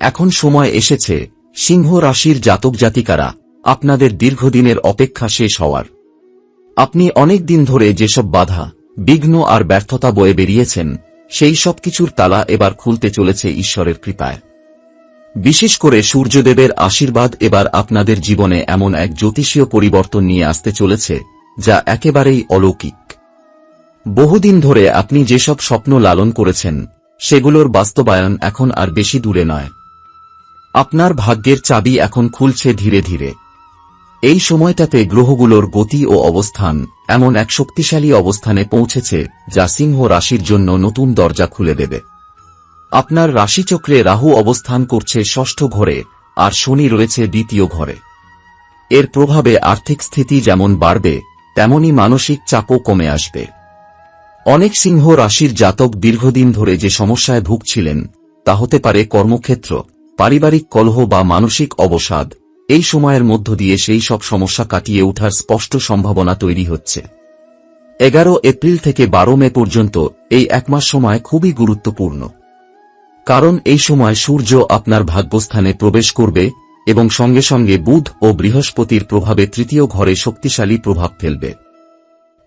এখন সময় এসেছে সিংহ রাশির জাতক জাতিকারা আপনাদের দীর্ঘদিনের অপেক্ষা শেষ হওয়ার। আপনি অনেক দিন ধরে যেসব বাধা, বিঘ্ন আর ব্যর্থতা বয়ে বেরিয়েছেন, সেই সব কিছুর তালা এবার খুলতে চলেছে ঈশ্বরের কৃপায়। বিশেষ করে সূর্যদেবের আশীর্বাদ এবার আপনাদের জীবনে এমন এক জ্যোতিষীয় পরিবর্তন নিয়ে আসতে চলেছে, যা একেবারেই অলৌকিক। বহুদিন ধরে আপনি যেসব স্বপ্ন লালন করেছেন, সেগুলোর বাস্তবায়ন এখন আর বেশি দূরে নয়। আপনার ভাগ্যের চাবি এখন খুলছে ধীরে ধীরে। এই সময়টাতে গ্রহগুলোর গতি ও অবস্থান এমন এক শক্তিশালী অবস্থানে পৌঁছেছে যা সিংহ রাশির জন্য নতুন দরজা খুলে দেবে। আপনার রাশিচক্রে রাহু অবস্থান করছে ষষ্ঠ ঘরে আর শনি রয়েছে দ্বিতীয় ঘরে। এর প্রভাবে আর্থিক স্থিতি যেমন বাড়বে, তেমনি মানসিক চাপও কমে আসবে। অনেক সিংহ রাশির জাতক দীর্ঘদিন ধরে যে সমস্যায় ভুগছিলেন, তা হতে পারে কর্মক্ষেত্র পারিবারিক কলহ বা মানসিক অবসাদ, এই সময়ের মধ্য দিয়ে সেই সব সমস্যা কাটিয়ে ওঠার স্পষ্ট সম্ভাবনা তৈরি হচ্ছে। এগারো এপ্রিল থেকে বারো মে পর্যন্ত এই একমাস সময় খুবই গুরুত্বপূর্ণ। কারণ এই সময় সূর্য আপনার ভাগ্যস্থানে প্রবেশ করবে এবং সঙ্গে সঙ্গে বুধ ও বৃহস্পতির প্রভাবে তৃতীয় ঘরে শক্তিশালী প্রভাব ফেলবে।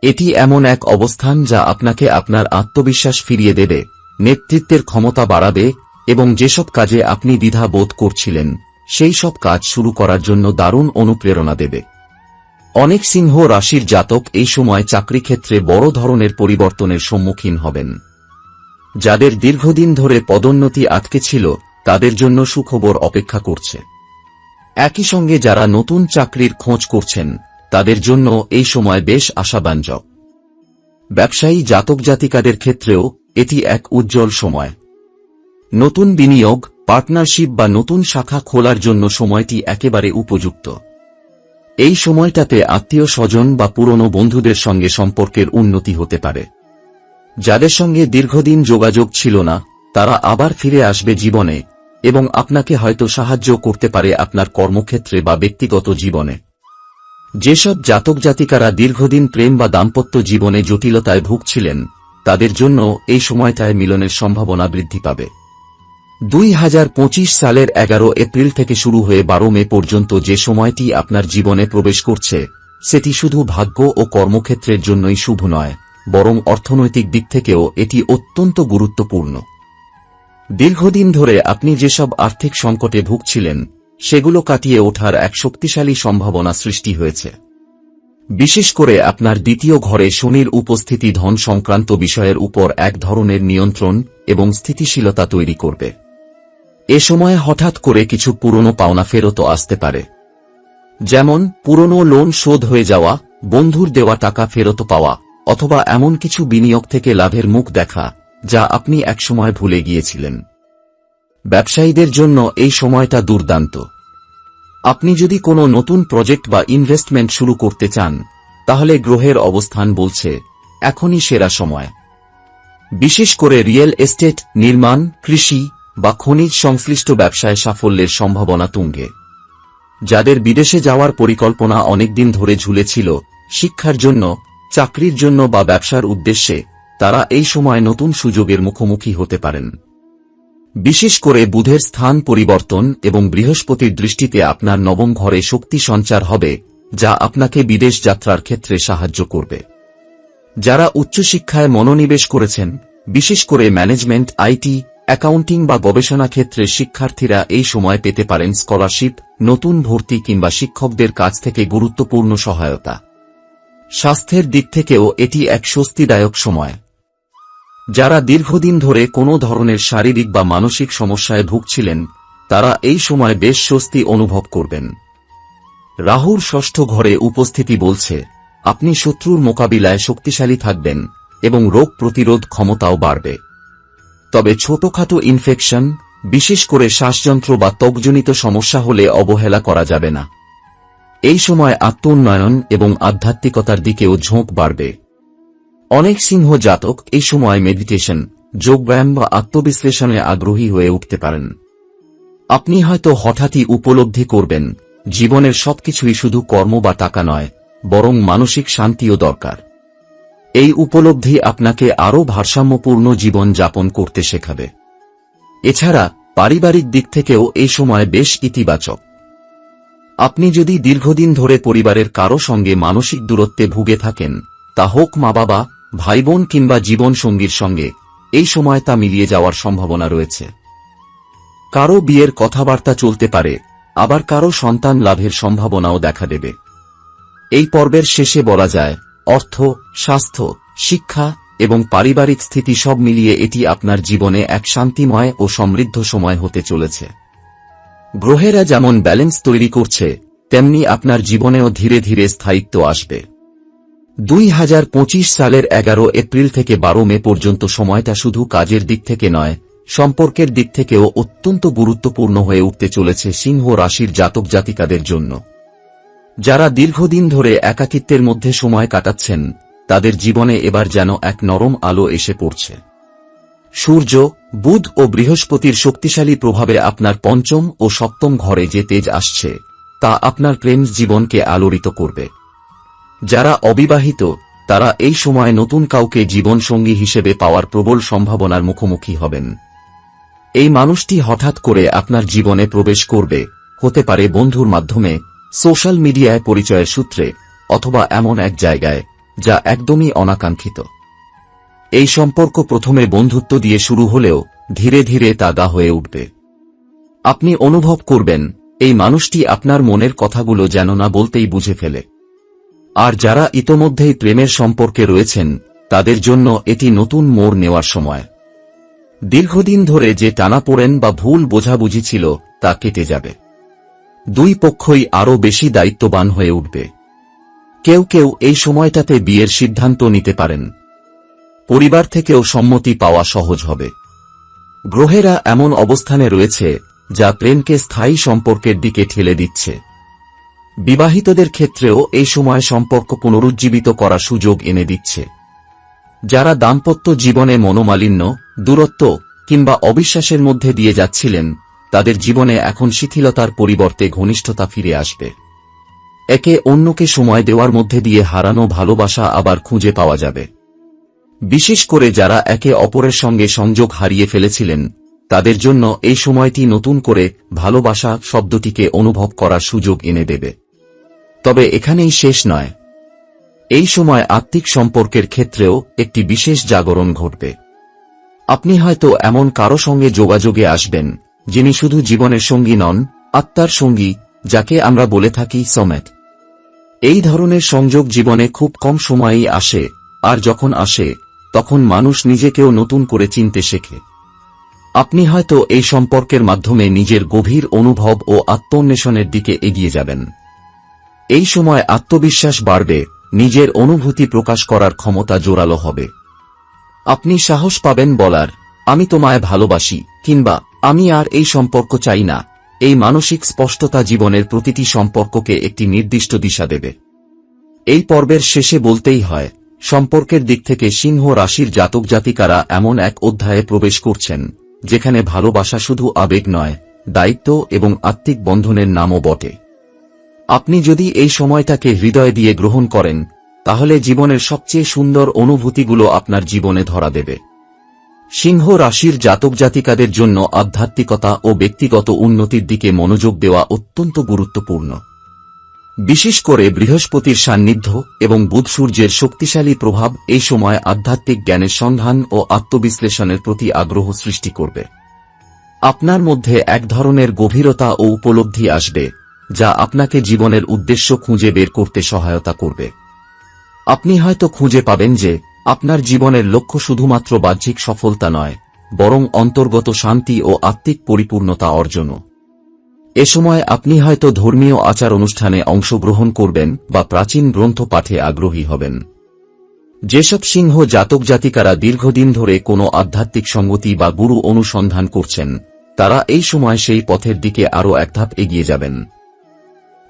এটি এমন এক অবস্থান যা আপনাকে আপনার আত্মবিশ্বাস ফিরিয়ে দেবে, নেতৃত্বের ক্ষমতা বাড়াবে এবং যেসব কাজে আপনি দ্বিধা বোধ করছিলেন, সেই সব কাজ শুরু করার জন্য দারুণ অনুপ্রেরণা দেবে। অনেক সিংহ রাশির জাতক এই সময় চাকরি ক্ষেত্রে বড় ধরনের পরিবর্তনের সম্মুখীন হবেন। যাদের দীর্ঘদিন ধরে পদোন্নতি আটকে ছিল, তাদের জন্য সুখবর অপেক্ষা করছে। একই সঙ্গে যারা নতুন চাকরির খোঁজ করছেন, তাদের জন্য এই সময় বেশ আশাব্যঞ্জক। ব্যবসায়ী জাতক জাতিকাদের ক্ষেত্রেও এটি এক উজ্জ্বল সময়। নতুন বিনিয়োগ, পার্টনারশিপ বা নতুন শাখা খোলার জন্য সময়টি একেবারে উপযুক্ত। এই সময়টাতে আত্মীয় স্বজন বা পুরনো বন্ধুদের সঙ্গে সম্পর্কের উন্নতি হতে পারে। যাদের সঙ্গে দীর্ঘদিন যোগাযোগ ছিল না, তারা আবার ফিরে আসবে জীবনে এবং আপনাকে হয়তো সাহায্য করতে পারে আপনার কর্মক্ষেত্রে বা ব্যক্তিগত জীবনে। যেসব জাতক জাতিকারা দীর্ঘদিন প্রেম বা দাম্পত্য জীবনে জটিলতায় ভুগছিলেন, তাদের জন্য এই সময়টায় মিলনের সম্ভাবনা বৃদ্ধি পাবে। দুই হাজার পঁচিশ সালের এগারো এপ্রিল থেকে শুরু হয়ে বারো মে পর্যন্ত যে সময়টি আপনার জীবনে প্রবেশ করছে, সেটি শুধু ভাগ্য ও কর্মক্ষেত্রের জন্যই শুভ নয়, বরং অর্থনৈতিক দিক থেকেও এটি অত্যন্ত গুরুত্বপূর্ণ। দীর্ঘদিন ধরে আপনি যেসব আর্থিক সংকটে ভুগছিলেন, সেগুলো কাটিয়ে ওঠার এক শক্তিশালী সম্ভাবনা সৃষ্টি হয়েছে। বিশেষ করে আপনার দ্বিতীয় ঘরে শনির উপস্থিতি ধন সংক্রান্ত বিষয়ের উপর এক ধরনের নিয়ন্ত্রণ এবং স্থিতিশীলতা তৈরি করবে। এ সময় হঠাৎ করে কিছু পুরনো পাওনা ফেরত আসতে পারে। যেমন, পুরনো লোন শোধ হয়ে যাওয়া, বন্ধুর দেওয়া টাকা ফেরত পাওয়া, অথবা এমন কিছু বিনিয়োগ থেকে লাভের মুখ দেখা, যা আপনি একসময় ভুলে গিয়েছিলেন। ব্যবসায়ীদের জন্য এই সময়টা দুর্দান্ত। আপনি যদি কোনো নতুন প্রজেক্ট বা ইনভেস্টমেন্ট শুরু করতে চান, তাহলে গ্রহের অবস্থান বলছে, এখনই সেরা সময়। বিশেষ করে রিয়েল এস্টেট, নির্মাণ, কৃষি বা খনিজ সংশ্লিষ্ট ব্যবসায় সাফল্যের সম্ভাবনা তুঙ্গে। যাদের বিদেশে যাওয়ার পরিকল্পনা অনেকদিন ধরে ঝুলেছিল, শিক্ষার জন্য, চাকরির জন্য বা ব্যবসার উদ্দেশ্যে, তারা এই সময় নতুন সুযোগের মুখোমুখি হতে পারেন। বিশেষ করে বুধের স্থান পরিবর্তন এবং বৃহস্পতির দৃষ্টিতে আপনার নবম ঘরে শক্তি সঞ্চার হবে, যা আপনাকে বিদেশ যাত্রার ক্ষেত্রে সাহায্য করবে। যারা উচ্চশিক্ষায় মনোনিবেশ করেছেন, বিশেষ করে ম্যানেজমেন্ট, আইটি অ্যাকাউন্টিং বা গবেষণা ক্ষেত্রে শিক্ষার্থীরা এই সময় পেতে পারেন স্কলারশিপ, নতুন ভর্তি কিংবা শিক্ষকদের কাছ থেকে গুরুত্বপূর্ণ সহায়তা। স্বাস্থ্যের দিক থেকেও এটি এক স্বস্তিদায়ক সময়। যারা দীর্ঘদিন ধরে কোনো ধরনের শারীরিক বা মানসিক সমস্যায় ভুগছিলেন, তারা এই সময় বেশ স্বস্তি অনুভব করবেন। রাহুর ষষ্ঠ ঘরে উপস্থিতি বলছে, আপনি শত্রুর মোকাবিলায় শক্তিশালী থাকবেন এবং রোগ প্রতিরোধ ক্ষমতাও বাড়বে। তবে ছোটখাটো ইনফেকশন বিশেষ করে শ্বাসযন্ত্র বা ত্বকজনিত সমস্যা হলে অবহেলা করা যাবে না। এই সময় আত্মোন্নয়ন এবং আধ্যাত্মিকতার দিকেও ঝোঁক বাড়বে। অনেক সিংহ জাতক এই সময় মেডিটেশন যোগব্যায়াম বা আত্মবিশ্লেষণে আগ্রহী হয়ে উঠতে পারেন। আপনি হয়তো হঠাৎই উপলব্ধি করবেন, জীবনের সবকিছুই শুধু কর্ম বা টাকা নয়, বরং মানসিক শান্তিও দরকার। এই উপলব্ধি আপনাকে আরও ভারসাম্যপূর্ণ জীবন যাপন করতে শেখাবে। এছাড়া পারিবারিক দিক থেকেও এই সময় বেশ ইতিবাচক। আপনি যদি দীর্ঘদিন ধরে পরিবারের কারও সঙ্গে মানসিক দূরত্বে ভুগে থাকেন, তা হোক মা বাবা ভাই বোন কিংবা জীবন সঙ্গীর সঙ্গে, এই সময় তা মিলিয়ে যাওয়ার সম্ভাবনা রয়েছে। কারও বিয়ের কথাবার্তা চলতে পারে, আবার কারও সন্তান লাভের সম্ভাবনাও দেখা দেবে। এই পর্বের শেষে বলা যায় অর্থ, স্বাস্থ্য, শিক্ষা এবং পারিবারিক স্থিতি সব মিলিয়ে এটি আপনার জীবনে এক শান্তিময় ও সমৃদ্ধ সময় হতে চলেছে। গ্রহেরা যেমন ব্যালেন্স তৈরি করছে, তেমনি আপনার জীবনেও ধীরে ধীরে স্থায়িত্ব আসবে। দুই হাজার পঁচিশ সালের এগারো এপ্রিল থেকে বারো মে পর্যন্ত সময়টা শুধু কাজের দিক থেকে নয়, সম্পর্কের দিক থেকেও অত্যন্ত গুরুত্বপূর্ণ হয়ে উঠতে চলেছে সিংহ রাশির জাতক জাতিকাদের জন্য। যারা দীর্ঘদিন ধরে একাকিত্বের মধ্যে সময় কাটাচ্ছেন, তাদের জীবনে এবার যেন এক নরম আলো এসে পড়ছে। সূর্য, বুধ ও বৃহস্পতির শক্তিশালী প্রভাবে আপনার পঞ্চম ও সপ্তম ঘরে যে তেজ আসছে, তা আপনার প্রেম জীবনকে আলোড়িত করবে। যারা অবিবাহিত, তারা এই সময় নতুন কাউকে জীবনসঙ্গী হিসেবে পাওয়ার প্রবল সম্ভাবনার মুখোমুখি হবেন। এই মানুষটি হঠাৎ করে আপনার জীবনে প্রবেশ করবে, হতে পারে বন্ধুর মাধ্যমে সোশ্যাল মিডিয়ায় পরিচয়ের সূত্রে অথবা এমন এক জায়গায়, যা একদমই অনাকাঙ্ক্ষিত। এই সম্পর্ক প্রথমে বন্ধুত্ব দিয়ে শুরু হলেও ধীরে ধীরে তা গা হয়ে উঠবে। আপনি অনুভব করবেন, এই মানুষটি আপনার মনের কথাগুলো যেন না বলতেই বুঝে ফেলে। আর যারা ইতোমধ্যেই প্রেমের সম্পর্কে রয়েছেন, তাদের জন্য এটি নতুন মোড় নেওয়ার সময়। দীর্ঘদিন ধরে যে টানাপোড়েন বা ভুল বোঝাবুঝি ছিল, তা কেটে যাবে। দুই পক্ষই আরও বেশি দায়িত্ববান হয়ে উঠবে। কেউ কেউ এই সময়টাতে বিয়ের সিদ্ধান্ত নিতে পারেন। পরিবার থেকেও সম্মতি পাওয়া সহজ হবে। গ্রহেরা এমন অবস্থানে রয়েছে, যা প্রেমকে স্থায়ী সম্পর্কের দিকে ঠেলে দিচ্ছে। বিবাহিতদের ক্ষেত্রেও এই সময় সম্পর্ক পুনরুজ্জীবিত করার সুযোগ এনে দিচ্ছে। যারা দাম্পত্য জীবনে মনোমালিন্য, দূরত্ব কিংবা অবিশ্বাসের মধ্যে দিয়ে যাচ্ছিলেন তাদের জীবনে এখন শিথিলতার পরিবর্তে ঘনিষ্ঠতা ফিরে আসবে। একে অন্যকে সময় দেওয়ার মধ্যে দিয়ে হারানো ভালোবাসা আবার খুঁজে পাওয়া যাবে। বিশেষ করে যারা একে অপরের সঙ্গে সংযোগ হারিয়ে ফেলেছিলেন, তাদের জন্য এই সময়টি নতুন করে ভালোবাসা শব্দটিকে অনুভব করার সুযোগ এনে দেবে। তবে এখানেই শেষ নয়। এই সময় আত্মিক সম্পর্কের ক্ষেত্রেও একটি বিশেষ জাগরণ ঘটবে। আপনি হয়তো এমন কারও সঙ্গে যোগাযোগে আসবেন যিনি শুধু জীবনের সঙ্গী নন, আত্মার সঙ্গী, যাকে আমরা বলে থাকি সমেত। এই ধরনের সংযোগ জীবনে খুব কম সময়েই আসে, আর যখন আসে, তখন মানুষ নিজেকেও নতুন করে চিনতে শেখে। আপনি হয়তো এই সম্পর্কের মাধ্যমে নিজের গভীর অনুভব ও আত্মন্বেষণের দিকে এগিয়ে যাবেন। এই সময় আত্মবিশ্বাস বাড়বে, নিজের অনুভূতি প্রকাশ করার ক্ষমতা জোরালো হবে। আপনি সাহস পাবেন বলার, আমি তোমায় ভালোবাসি কিংবা আমি আর এই সম্পর্ক চাই না। এই মানসিক স্পষ্টতা জীবনের প্রতিটি সম্পর্ককে একটি নির্দিষ্ট দিশা দেবে। এই পর্বের শেষে বলতেই হয়, সম্পর্কের দিক থেকে সিংহ রাশির জাতক জাতিকারা এমন এক অধ্যায়ে প্রবেশ করছেন, যেখানে ভালোবাসা শুধু আবেগ নয়, দায়িত্ব এবং আত্মিক বন্ধনের নামও বটে। আপনি যদি এই সময়টাকে হৃদয় দিয়ে গ্রহণ করেন, তাহলে জীবনের সবচেয়ে সুন্দর অনুভূতিগুলো আপনার জীবনে ধরা দেবে। সিংহ রাশির জাতক জাতিকাদের জন্য আধ্যাত্মিকতা ও ব্যক্তিগত উন্নতির দিকে মনোযোগ দেওয়া অত্যন্ত গুরুত্বপূর্ণ। বিশেষ করে বৃহস্পতির সান্নিধ্য এবং বুধ সূর্যের শক্তিশালী প্রভাব এই সময় আধ্যাত্মিক জ্ঞানের সন্ধান ও আত্মবিশ্লেষণের প্রতি আগ্রহ সৃষ্টি করবে। আপনার মধ্যে এক ধরনের গভীরতা ও উপলব্ধি আসবে, যা আপনাকে জীবনের উদ্দেশ্য খুঁজে বের করতে সহায়তা করবে। আপনি হয়তো খুঁজে পাবেন যে আপনার জীবনের লক্ষ্য শুধুমাত্র বাহ্যিক সফলতা নয়, বরং অন্তর্গত শান্তি ও আত্মিক পরিপূর্ণতা অর্জনও। এ সময় আপনি হয়তো ধর্মীয় আচার অনুষ্ঠানে অংশগ্রহণ করবেন বা প্রাচীন গ্রন্থ পাঠে আগ্রহী হবেন। যেসব সিংহ জাতক জাতিকারা দীর্ঘদিন ধরে কোনো আধ্যাত্মিক সঙ্গতি বা গুরু অনুসন্ধান করছেন, তারা এই সময় সেই পথের দিকে আরও এক ধাপ এগিয়ে যাবেন।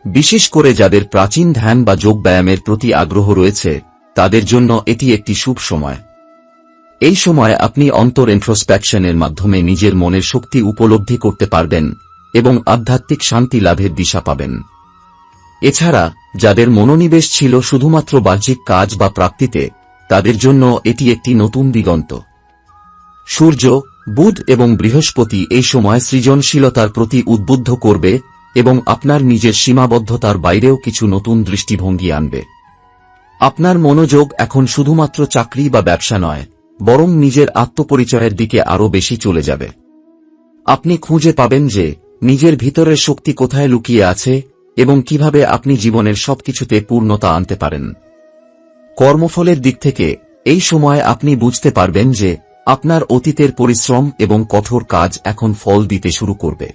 বিশেষ করে যাদের প্রাচীন ধ্যান বা যোগব্যায়ামের প্রতি আগ্রহ রয়েছে তাদের জন্য এটি একটি শুভ সময়। এই সময় আপনি অন্তর ইন্ট্রোস্পেকশনের মাধ্যমে নিজের মনের শক্তি উপলব্ধি করতে পারবেন এবং আধ্যাত্মিক শান্তি লাভের দিশা পাবেন। এছাড়া, যাদের মনোনিবেশ ছিল শুধুমাত্র বাহ্যিক কাজ বা প্রাপ্তিতে, তাদের জন্য এটি একটি নতুন দিগন্ত। সূর্য, বুধ এবং বৃহস্পতি এই সময় সৃজনশীলতার প্রতি উদ্বুদ্ধ করবে এবং আপনার নিজের সীমাবদ্ধতার বাইরেও কিছু নতুন দৃষ্টিভঙ্গি আনবে। আপনার মনোযোগ এখন শুধুমাত্র চাকরি বা ব্যবসা নয়, বরং নিজের আত্মপরিচয়ের দিকে আরও বেশি চলে যাবে। আপনি খুঁজে পাবেন যে নিজের ভিতরের শক্তি কোথায় লুকিয়ে আছে এবং কীভাবে আপনি জীবনের সবকিছুতে পূর্ণতা আনতে পারেন। কর্মফলের দিক থেকে এই সময় আপনি বুঝতে পারবেন যে আপনার অতীতের পরিশ্রম এবং কঠোর কাজ এখন ফল দিতে শুরু করবে।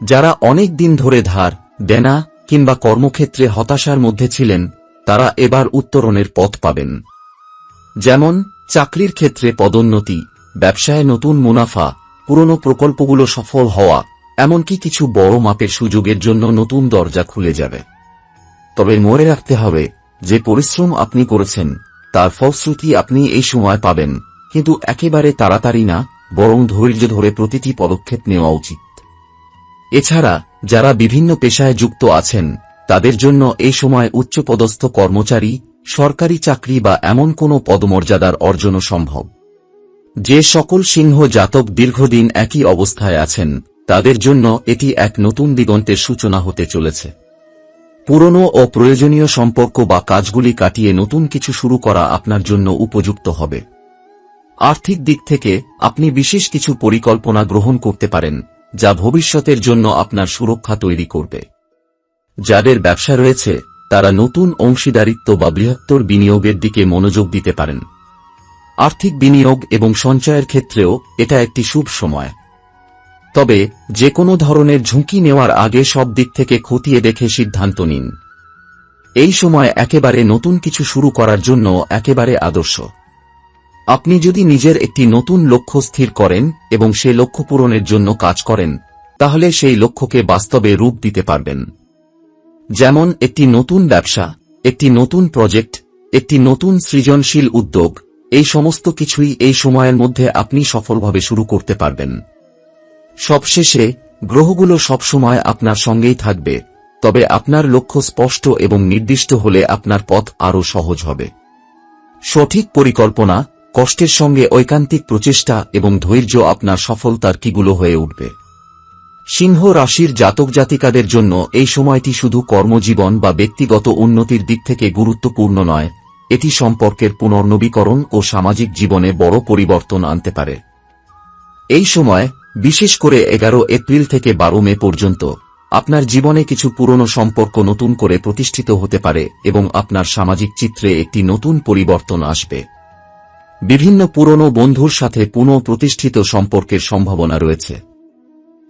যারা অনেক দিন ধরে ধার, দেনা কিংবা কর্মক্ষেত্রে হতাশার মধ্যে ছিলেন তারা এবার উত্তরণের পথ পাবেন। যেমন, চাকরির ক্ষেত্রে পদোন্নতি, ব্যবসায় নতুন মুনাফা, পুরনো প্রকল্পগুলো সফল হওয়া, এমনকি কিছু বড় মাপের সুযোগের জন্য নতুন দরজা খুলে যাবে। তবে মনে রাখতে হবে, যে পরিশ্রম আপনি করেছেন, তার ফলশ্রুতি আপনি এই সময় পাবেন, কিন্তু একেবারে তাড়াতাড়ি না, বরং ধৈর্য ধরে প্রতিটি পদক্ষেপ নেওয়া উচিত। এছাড়া, যারা বিভিন্ন পেশায় যুক্ত আছেন তাদের জন্য এই সময় উচ্চপদস্থ কর্মচারী, সরকারি চাকরি বা এমন কোনো পদমর্যাদার অর্জনও সম্ভব। যে সকল সিংহ জাতক দীর্ঘদিন একই অবস্থায় আছেন, তাদের জন্য এটি এক নতুন দিগন্তের সূচনা হতে চলেছে। পুরনো ও প্রয়োজনীয় সম্পর্ক বা কাজগুলি কাটিয়ে নতুন কিছু শুরু করা আপনার জন্য উপযুক্ত হবে। আর্থিক দিক থেকে আপনি বিশেষ কিছু পরিকল্পনা গ্রহণ করতে পারেন, যা ভবিষ্যতের জন্য আপনার সুরক্ষা তৈরি করবে। যাদের ব্যবসা রয়েছে, তারা নতুন অংশীদারিত্ব বা বৃহত্তর বিনিয়োগের দিকে মনোযোগ দিতে পারেন। আর্থিক বিনিয়োগ এবং সঞ্চয়ের ক্ষেত্রেও এটা একটি শুভ সময়। তবে যে কোনো ধরনের ঝুঁকি নেওয়ার আগে সব দিক থেকে খতিয়ে দেখে সিদ্ধান্ত নিন। এই সময় একেবারে নতুন কিছু শুরু করার জন্য একেবারে আদর্শ। আপনি যদি নিজের একটি নতুন লক্ষ্য স্থির করেন এবং সে লক্ষ্য পূরণের জন্য কাজ করেন, তাহলে সেই লক্ষ্যকে বাস্তবে রূপ দিতে পারবেন। যেমন একটি নতুন ব্যবসা, একটি নতুন প্রজেক্ট, একটি নতুন সৃজনশীল উদ্যোগ, এই সমস্ত কিছুই এই সময়ের মধ্যে আপনি সফলভাবে শুরু করতে পারবেন। সবশেষে, গ্রহগুলো সবসময় আপনার সঙ্গেই থাকবে, তবে আপনার লক্ষ্য স্পষ্ট এবং নির্দিষ্ট হলে আপনার পথ আরও সহজ হবে। সঠিক পরিকল্পনা, কষ্টের সঙ্গে ঐকান্তিক প্রচেষ্টা এবং ধৈর্য আপনার সফলতার কিগুলো হয়ে উঠবে। সিংহ রাশির জাতক জাতিকাদের জন্য এই সময়টি শুধু কর্মজীবন বা ব্যক্তিগত উন্নতির দিক থেকে গুরুত্বপূর্ণ নয়, এটি সম্পর্কের পুনর্নবীকরণ ও সামাজিক জীবনে বড় পরিবর্তন আনতে পারে। এই সময়, বিশেষ করে এগারো এপ্রিল থেকে বারো মে পর্যন্ত, আপনার জীবনে কিছু পুরনো সম্পর্ক নতুন করে প্রতিষ্ঠিত হতে পারে এবং আপনার সামাজিক চিত্রে একটি নতুন পরিবর্তন আসবে। বিভিন্ন পুরনো বন্ধুর সাথে পুনঃ প্রতিষ্ঠিত সম্পর্কের সম্ভাবনা রয়েছে।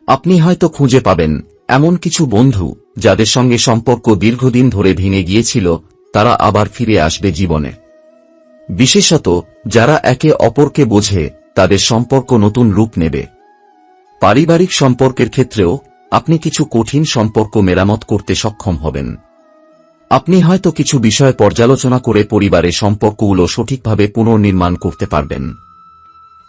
আপনি হয়তো খুঁজে পাবেন এমন কিছু বন্ধু যাদের সঙ্গে সম্পর্ক দীর্ঘদিন ধরে ভেঙে গিয়েছিল, তারা আবার ফিরে আসবে জীবনে। বিশেষত যারা একে অপরকে বোঝে, তাদের সম্পর্ক নতুন রূপ নেবে। পারিবারিক সম্পর্কের ক্ষেত্রেও আপনি কিছু কঠিন সম্পর্ক মেরামত করতে সক্ষম হবেন। আপনি হয়তো কিছু বিষয় পর্যালোচনা করে পরিবারের সম্পর্কগুলো সঠিকভাবে পুনর্নির্মাণ করতে পারবেন।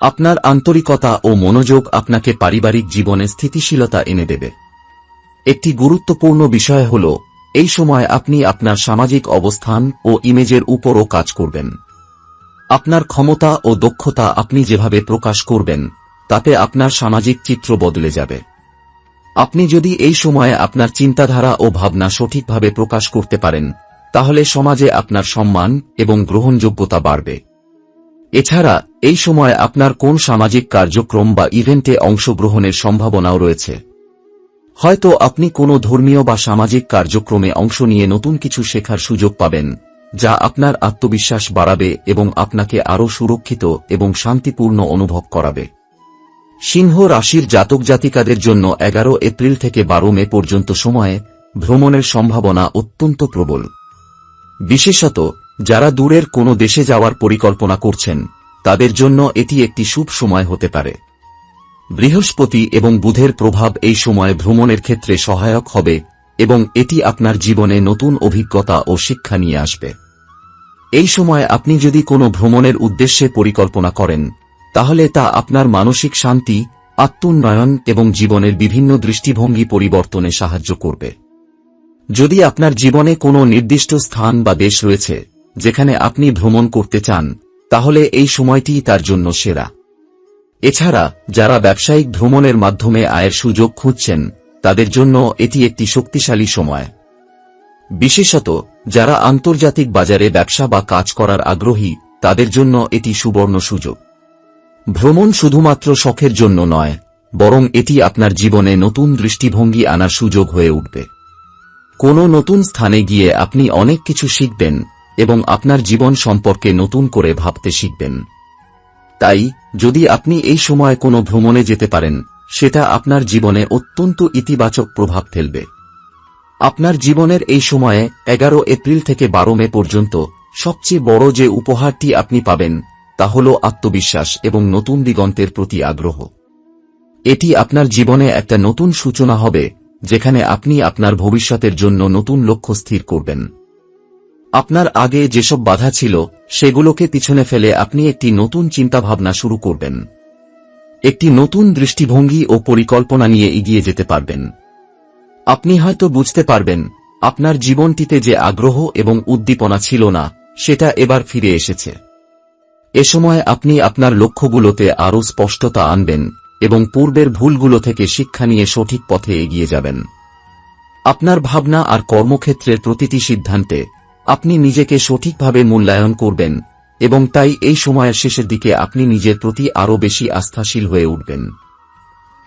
আপনার আন্তরিকতা ও মনোযোগ আপনাকে পারিবারিক জীবনে স্থিতিশীলতা এনে দেবে। একটি গুরুত্বপূর্ণ বিষয় হল, এই সময় আপনি আপনার সামাজিক অবস্থান ও ইমেজের উপরও কাজ করবেন। আপনার ক্ষমতা ও দক্ষতা আপনি যেভাবে প্রকাশ করবেন, তাতে আপনার সামাজিক চিত্র বদলে যাবে। আপনি যদি এই সময়ে আপনার চিন্তাধারা ও ভাবনা সঠিকভাবে প্রকাশ করতে পারেন, তাহলে সমাজে আপনার সম্মান এবং গ্রহণযোগ্যতা বাড়বে। এছাড়া, এই সময় আপনার কোন সামাজিক কার্যক্রম বা ইভেন্টে অংশগ্রহণের সম্ভাবনাও রয়েছে। হয়তো আপনি কোনো ধর্মীয় বা সামাজিক কার্যক্রমে অংশ নিয়ে নতুন কিছু শেখার সুযোগ পাবেন, যা আপনার আত্মবিশ্বাস বাড়াবে এবং আপনাকে আরও সুরক্ষিত এবং শান্তিপূর্ণ অনুভব করাবে। সিংহ রাশির জাতক জাতিকাদের জন্য এগারো এপ্রিল থেকে বারো মে পর্যন্ত সময়ে ভ্রমণের সম্ভাবনা অত্যন্ত প্রবল। বিশেষত যারা দূরের কোনো দেশে যাওয়ার পরিকল্পনা করছেন, তাদের জন্য এটি একটি শুভ সময় হতে পারে। বৃহস্পতি এবং বুধের প্রভাব এই সময় ভ্রমণের ক্ষেত্রে সহায়ক হবে এবং এটি আপনার জীবনে নতুন অভিজ্ঞতা ও শিক্ষা নিয়ে আসবে। এই সময় আপনি যদি কোনো ভ্রমণের উদ্দেশ্যে পরিকল্পনা করেন, তাহলে তা আপনার মানসিক শান্তি, আত্মোন্নয়ন এবং জীবনের বিভিন্ন দৃষ্টিভঙ্গি পরিবর্তনে সাহায্য করবে। যদি আপনার জীবনে কোনো নির্দিষ্ট স্থান বা দেশ রয়েছে যেখানে আপনি ভ্রমণ করতে চান, তাহলে এই সময়টি তার জন্য সেরা। এছাড়া, যারা ব্যবসায়িক ভ্রমণের মাধ্যমে আয়ের সুযোগ খুঁজছেন, তাদের জন্য এটি একটি শক্তিশালী সময়। বিশেষত, যারা আন্তর্জাতিক বাজারে ব্যবসা বা কাজ করার আগ্রহী, তাদের জন্য এটি সুবর্ণ সুযোগ। ভ্রমণ শুধুমাত্র শখের জন্য নয়, বরং এটি আপনার জীবনে নতুন দৃষ্টিভঙ্গি আনার সুযোগ হয়ে উঠবে। কোনো নতুন স্থানে গিয়ে আপনি অনেক কিছু শিখবেন এবং আপনার জীবন সম্পর্কে নতুন করে ভাবতে শিখবেন। তাই, যদি আপনি এই সময় কোনো ভ্রমণে যেতে পারেন, সেটা আপনার জীবনে অত্যন্ত ইতিবাচক প্রভাব ফেলবে। আপনার জীবনের এই সময়ে এগারো এপ্রিল থেকে বারো মে পর্যন্ত সবচেয়ে বড় যে উপহারটি আপনি পাবেন, তা হল আত্মবিশ্বাস এবং নতুন দিগন্তের প্রতি আগ্রহ। এটি আপনার জীবনে একটা নতুন সূচনা হবে, যেখানে আপনি আপনার ভবিষ্যতের জন্য নতুন লক্ষ্য স্থির করবেন। আপনার আগে যেসব বাধা ছিল, সেগুলোকে পিছনে ফেলে আপনি একটি নতুন চিন্তাভাবনা শুরু করবেন। একটি নতুন দৃষ্টিভঙ্গি ও পরিকল্পনা নিয়ে এগিয়ে যেতে পারবেন। আপনি হয়তো বুঝতে পারবেন, আপনার জীবনটিতে যে আগ্রহ এবং উদ্দীপনা ছিল না, সেটা এবার ফিরে এসেছে। এ সময় আপনি আপনার লক্ষ্যগুলোতে আরও স্পষ্টতা আনবেন এবং পূর্বের ভুলগুলো থেকে শিক্ষা নিয়ে সঠিক পথে এগিয়ে যাবেন। আপনার ভাবনা আর কর্মক্ষেত্রের প্রতিটি সিদ্ধান্তে আপনি নিজেকে সঠিকভাবে মূল্যায়ন করবেন, এবং তাই এই সময়ের শেষের দিকে আপনি নিজের প্রতি আরও বেশি আস্থাশীল হয়ে উঠবেন।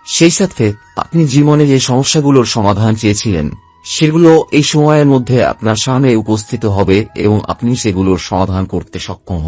সেই সাথে আপনি জীবনে যে সমস্যাগুলোর সমাধান চেয়েছিলেন, সেগুলো এই সময়ের মধ্যে আপনার সামনে উপস্থিত হবে এবং আপনি সেগুলোর সমাধান করতে সক্ষম